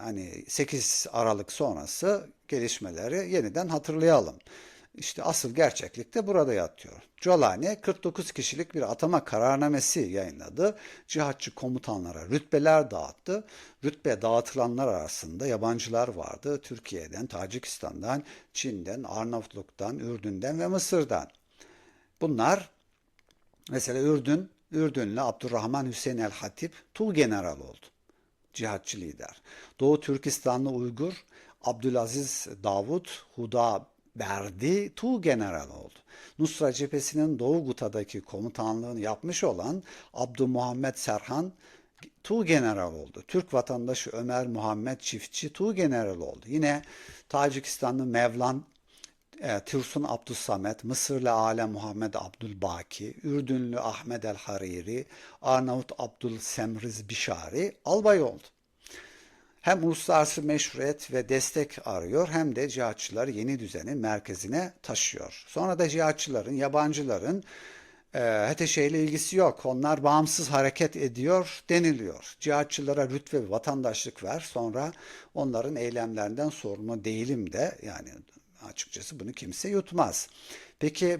hani 8 Aralık sonrası gelişmeleri yeniden hatırlayalım. İşte asıl gerçeklik de burada yatıyor. Jolani 49 kişilik bir atama kararnamesi yayınladı. Cihatçı komutanlara rütbeler dağıttı. Rütbe dağıtılanlar arasında yabancılar vardı. Türkiye'den, Tacikistan'dan, Çin'den, Arnavutluk'tan, Ürdün'den ve Mısır'dan. Bunlar mesela Ürdün, Ürdünlü Abdurrahman Hüseyin el Hatip Tuğ General oldu. Cihatçı lider. Doğu Türkistanlı Uygur Abdülaziz Davut Huda Berdi Tuğ General oldu. Nusra cephesinin Doğu Guta'daki komutanlığını yapmış olan Abdülmuhammed Serhan Tuğ General oldu. Türk vatandaşı Ömer Muhammed Çiftçi Tuğ General oldu. Yine Tacikistanlı Mevlan e, Tirsun Abdüssamet, Mısırlı Alem Muhammed Abdülbaki, Ürdünlü Ahmet el Hariri, Arnavut Abdül Semriz Bişari albay oldu. Hem uluslararası meşruiyet ve destek arıyor hem de cihatçıları yeni düzenin merkezine taşıyor. Sonra da cihatçıların, yabancıların e, HTŞ ile ilgisi yok. Onlar bağımsız hareket ediyor deniliyor. Cihatçılara rütbe ve vatandaşlık ver. Sonra onların eylemlerinden sorumlu değilim de yani açıkçası bunu kimse yutmaz. Peki